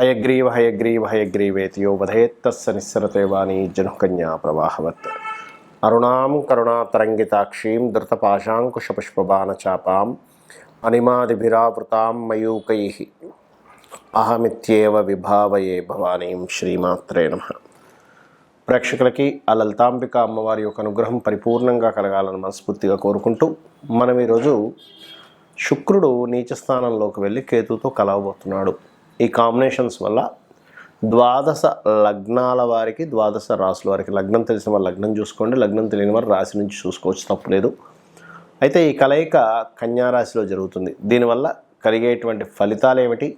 హయగ్రీవ హయగ్రీవ హయగ్రీవేతియో వధేత్తస్స నిస్సరతే వాణి జనుకన్యా ప్రవాహవత్. అరుణాం కరుణాతరంగితాక్షీం ధృతపాశాంకుశపుష్పబాణచాపాం అనిమాదిభిరావృతాం మయూకై. అహమిత్యేవ విభావయే భవానీం శ్రీమాత్రే నమ. ప్రేక్షకులకి ఆ లలితాంబిక అమ్మవారి యొక్క అనుగ్రహం పరిపూర్ణంగా కలగాలని మనస్ఫూర్తిగా కోరుకుంటూ మనం ఈరోజు శుక్రుడు నీచ స్థానంలోకి వెళ్ళి కేతుతో కలవబోతున్నాడు. ఈ కాంబినేషన్స్ వల్ల ద్వాదశ లగ్నాల వారికి ద్వాదశ రాసుల వారికి లగ్నం తెలిసిన వారు లగ్నం చూసుకోండి. లగ్నం తెలియని వారు రాశి నుంచి చూసుకోవచ్చు తప్పులేదు అయితే ఈ కలయిక కన్యారాశిలో జరుగుతుంది. దీనివల్ల కలిగేటువంటి ఫలితాలు ఏమిటి?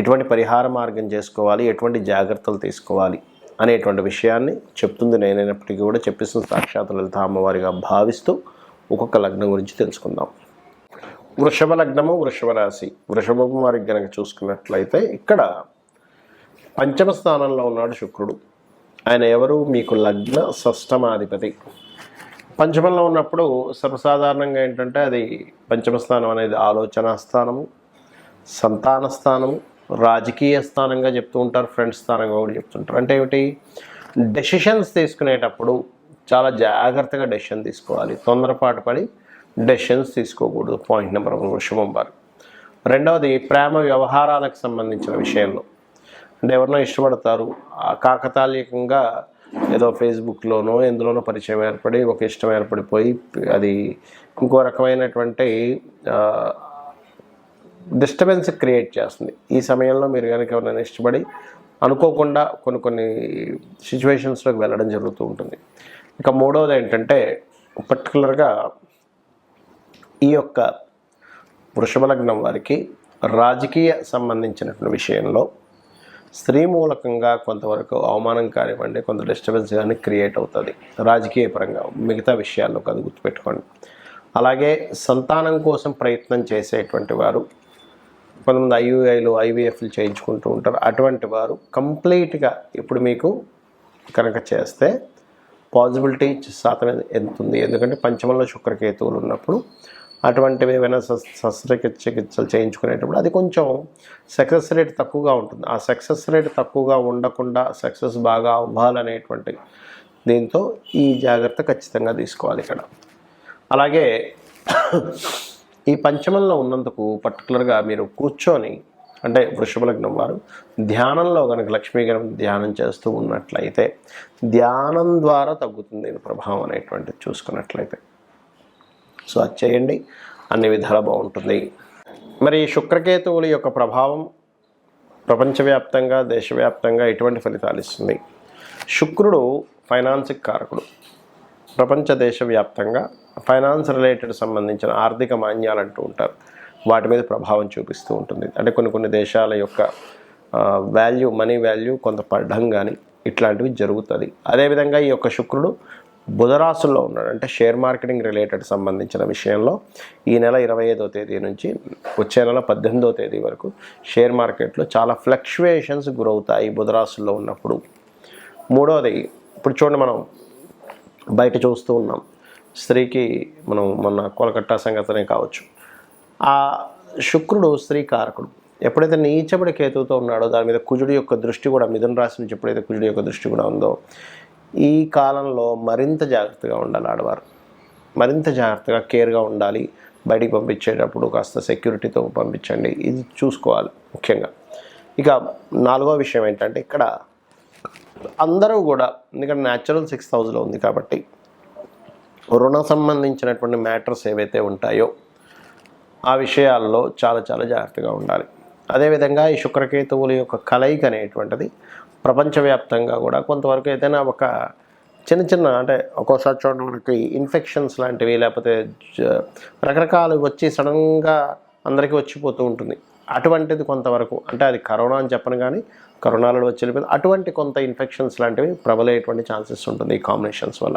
ఎటువంటి పరిహార మార్గం చేసుకోవాలి? ఎటువంటి జాగ్రత్తలు తీసుకోవాలి? అనేటువంటి విషయాన్ని చెప్తుంది నేనైనప్పటికీ కూడా చెప్పిస్తున్న సాక్షాత్ లలిత అమ్మవారిగా భావిస్తూ ఒక్కొక్క లగ్నం గురించి తెలుసుకుందాం. వృషభ లగ్నము వృషభ రాశి వృషభం వారికి కనుక చూసుకున్నట్లయితే ఇక్కడ పంచమ స్థానంలో ఉన్నాడు శుక్రుడు. ఆయన ఎవరు? మీకు లగ్న షష్టమాధిపతి. పంచమంలో ఉన్నప్పుడు సర్వసాధారణంగా ఏంటంటే అది పంచమ స్థానం అనేది ఆలోచన స్థానము సంతాన స్థానము రాజకీయ స్థానంగా చెప్తూ ఉంటారు ఫ్రెండ్స్ స్థానంగా కూడా చెప్తుంటారు అంటే ఏమిటి? డెసిషన్స్ తీసుకునేటప్పుడు చాలా జాగ్రత్తగా డెసిషన్ తీసుకోవాలి. తొందరపాటు పడి డెసిషన్స్ తీసుకోకూడదు. పాయింట్ నెంబర్ వన్ వృషభం వారు. రెండవది ప్రేమ వ్యవహారాలకు సంబంధించిన విషయంలో. అంటే ఎవరినో ఇష్టపడతారు. ఆ కాకతాళీయంగా ఏదో ఫేస్బుక్లోనో ఎందులోనో పరిచయం ఏర్పడి ఒక ఇష్టం ఏర్పడిపోయి అది ఇంకో రకమైనటువంటి డిస్టర్బెన్స్ క్రియేట్ చేస్తుంది. ఈ సమయంలో మీరు కనుక ఎవరైనా ఇష్టపడి అనుకోకుండా కొన్ని కొన్ని సిచ్యువేషన్స్లోకి వెళ్ళడం జరుగుతూ ఉంటుంది. ఇక మూడవది ఏంటంటే పర్టికులర్గా ఈ యొక్క వృషభ లగ్నం వారికి రాజకీయ సంబంధించినటువంటి విషయంలో స్త్రీ మూలకంగా కొంతవరకు అవమానం కానివ్వండి కొంత డిస్టర్బెన్స్ కానీ క్రియేట్ అవుతుంది. రాజకీయ పరంగా మిగతా విషయాల్లో అది గుర్తుపెట్టుకోండి. అలాగే సంతానం కోసం ప్రయత్నం చేసేటువంటి వారు కొంతమంది ఐయుఐలు ఐవీఎఫ్లు చేయించుకుంటూ ఉంటారు. అటువంటి వారు కంప్లీట్గా ఇప్పుడు మీకు కనుక చేస్తే పాసిబిలిటీ శాతం ఎంత ఉంది ఎందుకంటే పంచమంలో శుక్రకేతువులు ఉన్నప్పుడు అటువంటివి ఏమైనా శస్త్రచికిత్సలు చికిత్సలు చేయించుకునేటప్పుడు అది కొంచెం సక్సెస్ రేట్ తక్కువగా ఉంటుంది. ఆ సక్సెస్ రేట్ తక్కువగా ఉండకుండా సక్సెస్ బాగా అవ్వాలనేటువంటి దీంతో ఈ జాగ్రత్త ఖచ్చితంగా తీసుకోవాలి ఇక్కడ. అలాగే ఈ పంచమంలో ఉన్నందుకు పర్టికులర్గా మీరు కూర్చొని అంటే వృషభ లగ్నం వారు ధ్యానంలో కనుక లక్ష్మీ గణపతి ధ్యానం చేస్తూ ఉన్నట్లయితే ధ్యానం ద్వారా తగ్గుతుంది ప్రభావం అనేటువంటిది చూసుకున్నట్లయితే. సో అది చేయండి. అన్ని విధాలా బాగుంటుంది. మరి శుక్రకేతువుల యొక్క ప్రభావం ప్రపంచవ్యాప్తంగా దేశవ్యాప్తంగా ఎటువంటి ఫలితాలు ఇస్తుంది? శుక్రుడు ఫైనాన్స్కి కారకుడు. ప్రపంచ దేశవ్యాప్తంగా ఫైనాన్స్ రిలేటెడ్ సంబంధించిన ఆర్థిక మాన్యాలు అంటూ ఉంటారు. వాటి మీద ప్రభావం చూపిస్తూ ఉంటుంది. అంటే కొన్ని కొన్ని దేశాల యొక్క వాల్యూ మనీ వాల్యూ కొంత పడడం కానీ ఇట్లాంటివి జరుగుతుంది. అదేవిధంగా ఈ యొక్క శుక్రుడు బుధరాశుల్లో ఉన్నాడు. అంటే షేర్ మార్కెటింగ్ రిలేటెడ్ సంబంధించిన విషయంలో ఈ నెల ఇరవై ఐదో తేదీ నుంచి వచ్చే నెల పద్దెనిమిదో తేదీ వరకు షేర్ మార్కెట్లో చాలా ఫ్లక్చువేషన్స్ గురవుతాయి బుధరాశుల్లో ఉన్నప్పుడు. మూడవది ఇప్పుడు చూడండి మనం బయట చూస్తూ ఉన్నాం. స్త్రీకి మనం మొన్న కోలకట్టా సంగతనే కావచ్చు. ఆ శుక్రుడు స్త్రీ కారకుడు. ఎప్పుడైతే నీచబడి కేతువుతో ఉన్నాడో దాని మీద కుజుడి యొక్క దృష్టి కూడా మిథున రాశి నుంచి ఎప్పుడైతే కుజుడి యొక్క దృష్టి కూడా ఉందో ఈ కాలంలో మరింత జాగ్రత్తగా ఉండాలి ఆడవారు. మరింత జాగ్రత్తగా కేర్గా ఉండాలి. బయటికి పంపించేటప్పుడు కాస్త సెక్యూరిటీతో పంపించండి. ఇది చూసుకోవాలి ముఖ్యంగా. ఇక నాలుగో విషయం ఏంటంటే ఇక్కడ అందరూ కూడా ఎందుకంటే న్యాచురల్ సిక్స్ థౌజండ్లో ఉంది కాబట్టి రుణ సంబంధించినటువంటి మ్యాటర్స్ ఏవైతే ఉంటాయో ఆ విషయాల్లో చాలా చాలా జాగ్రత్తగా ఉండాలి. అదేవిధంగా ఈ శుక్రకేతువుల యొక్క కలయిక అనేటువంటిది ప్రపంచవ్యాప్తంగా కూడా కొంతవరకు ఏదైనా ఒక చిన్న చిన్న అంటే ఒక్కోసారి చూడండి మనకి ఇన్ఫెక్షన్స్ లాంటివి లేకపోతే రకరకాలు వచ్చి సడన్గా అందరికీ వచ్చిపోతూ ఉంటుంది. అటువంటిది కొంతవరకు అంటే అది కరోనా అని చెప్పను కానీ కరోనాలో వచ్చి వెళ్ళిపోయింది. అటువంటి కొంత ఇన్ఫెక్షన్స్ లాంటివి ప్రబలేటువంటి ఛాన్సెస్ ఉంటుంది ఈ కాంబినేషన్స్ వల్ల.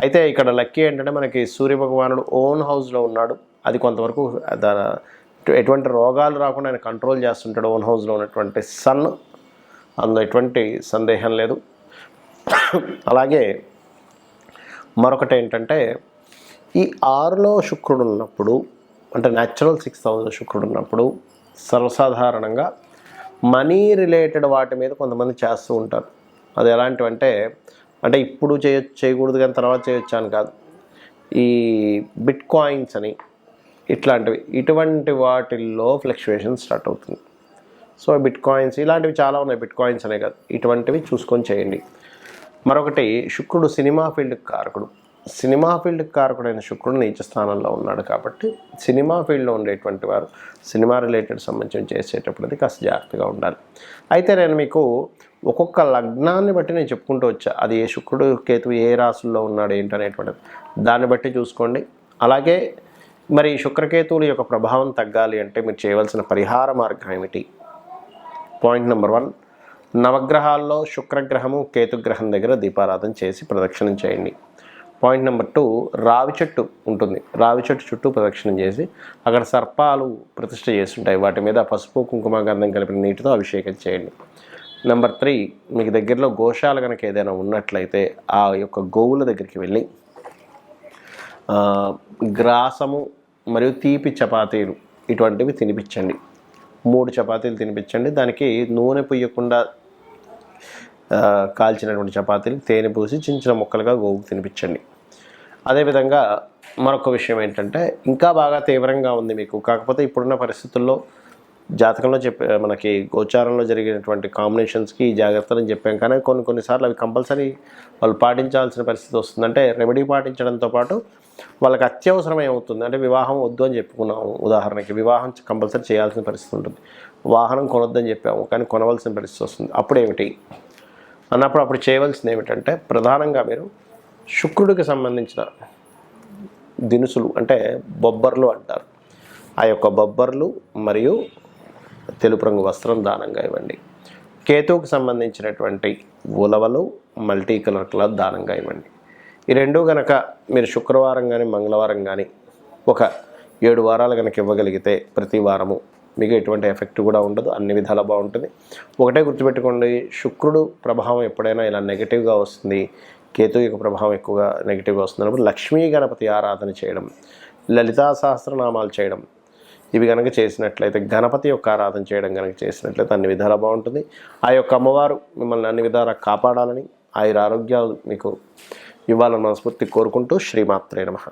అయితే ఇక్కడ లక్కీ ఏంటంటే మనకి సూర్య భగవానుడు ఓన్ హౌస్లో ఉన్నాడు. అది కొంతవరకు దా- ఎటువంటి రోగాలు రాకుండా ఆయన కంట్రోల్ చేస్తుంటాడు ఓన్ హౌస్లో ఉన్నటువంటి సన్. అందులో ఎటువంటి సందేహం లేదు. అలాగే మరొకటి ఏంటంటే ఈ ఆరులో శుక్రుడు ఉన్నప్పుడు అంటే న్యాచురల్ సిక్స్ హౌస్లో శుక్రుడు ఉన్నప్పుడు సర్వసాధారణంగా మనీ రిలేటెడ్ వాటి మీద కొంతమంది చేస్తూ ఉంటారు. అది ఎలాంటివంటే అంటే ఇప్పుడు చేయ చేయకూడదు కానీ తర్వాత చేయొచ్చు అని కాదు. ఈ బిట్ కాయిన్స్ అని ఇట్లాంటివి. ఇటువంటి వాటిల్లో ఫ్లక్చువేషన్ స్టార్ట్ అవుతుంది. సో బిట్ కాయిన్స్ ఇలాంటివి చాలా ఉన్నాయి. బిట్ కాయిన్స్ అనే కాదు. ఇటువంటివి చూసుకొని చేయండి. మరొకటి శుక్రుడు సినిమా ఫీల్డ్ కారకుడు. సినిమా ఫీల్డ్ కారకుడైన శుక్రుడు నీచ స్థానంలో ఉన్నాడు కాబట్టి సినిమా ఫీల్డ్లో ఉండేటువంటి వారు సినిమా రిలేటెడ్ సంబంధించి చేసేటప్పుడు కాస్త జాగ్రత్తగా ఉండాలి. అయితే నేను మీకు ఒక్కొక్క లగ్నాన్ని బట్టి నేను చెప్పుకుంటూ వచ్చా. అది ఏ శుక్రుడు కేతు ఏ రాసుల్లో ఉన్నాడు ఏంటనేటువంటిది దాన్ని బట్టి చూసుకోండి. అలాగే మరి శుక్రకేతువుల యొక్క ప్రభావం తగ్గాలి అంటే మీరు చేయవలసిన పరిహార మార్గం ఏమిటి? పాయింట్ నెంబర్ వన్ నవగ్రహాల్లో శుక్రగ్రహము కేతుగ్రహం దగ్గర దీపారాధన చేసి ప్రదక్షిణం చేయండి. పాయింట్ నెంబర్ టూ రావి చెట్టు ఉంటుంది. రావి చెట్టు చుట్టూ ప్రదక్షిణం చేసి అక్కడ సర్పాలు ప్రతిష్ట చేస్తుంటాయి. వాటి మీద పసుపు కుంకుమ గంధం కలిపిన నీటితో అభిషేకం చేయండి. నెంబర్ త్రీ మీకు దగ్గరలో గోశాల కనుక ఏదైనా ఉన్నట్లయితే ఆ యొక్క గోవుల దగ్గరికి వెళ్ళి గ్రాసము మరియు తీపి చపాతీలు ఇటువంటివి తినిపించండి. మూడు చపాతీలు తినిపించండి. దానికి నూనె పుయ్యకుండా కాల్చినటువంటి చపాతీలు తేనె పూసి చిన్న చిన్న ముక్కలుగా గోవుకు తినిపించండి. అదేవిధంగా మరొక విషయం ఏంటంటే ఇంకా బాగా తీవ్రంగా ఉంది మీకు. కాకపోతే ఇప్పుడున్న పరిస్థితుల్లో జాతకంలో చెప్పే మనకి గోచారంలో జరిగినటువంటి కాంబినేషన్స్కి ఈ జాగ్రత్తలు చెప్పాం. కానీ కొన్ని కొన్నిసార్లు అవి కంపల్సరీ వాళ్ళు పాటించాల్సిన పరిస్థితి వస్తుందంటే రెమెడీ పాటించడంతో పాటు వాళ్ళకి అత్యవసరం ఏమవుతుంది అంటే వివాహం వద్దు అని చెప్పుకున్నాము ఉదాహరణకి. వివాహం కంపల్సరీ చేయాల్సిన పరిస్థితి ఉంటుంది. వాహనం కొనొద్దని చెప్పాము కానీ కొనవలసిన పరిస్థితి వస్తుంది. అప్పుడేమిటి? అన్నప్పుడు అప్పుడు చేయవలసింది ఏమిటంటే ప్రధానంగా మీరు శుక్రుడికి సంబంధించిన దినుసులు అంటే బొబ్బర్లు అంటారు. ఆ యొక్క బొబ్బర్లు మరియు తెలుపు రంగు వస్త్రం దానంగా ఇవ్వండి. కేతువుకు సంబంధించినటువంటి ఉలవలు మల్టీ కలర్ క్లాత్ దానంగా ఇవ్వండి. ఈ రెండు గనక మీరు శుక్రవారం కానీ మంగళవారం కానీ ఒక ఏడు వారాలు కనుక ఇవ్వగలిగితే ప్రతి వారము మీకు ఎటువంటి ఎఫెక్ట్ కూడా ఉండదు. అన్ని విధాలా బాగుంటుంది. ఒకటే గుర్తుపెట్టుకోండి శుక్రుడు ప్రభావం ఎప్పుడైనా ఇలా నెగిటివ్గా వస్తుంది. కేతు యొక్క ప్రభావం ఎక్కువగా నెగిటివ్గా వస్తుంది. లక్ష్మీ గణపతి ఆరాధన చేయడం లలితా సహస్రనామాలు చేయడం ఇవి కనుక చేసినట్లయితే గణపతి యొక్క ఆరాధన చేయడం కనుక చేసినట్లయితే అన్ని విధాలా బాగుంటుంది. ఆ యొక్క అమ్మవారు మిమ్మల్ని అన్ని విధాలా కాపాడాలని ఆయుర ఆరోగ్యాలు మీకు ఇవ్వాలని మనస్ఫూర్తి కోరుకుంటూ శ్రీమాత్రే నమః.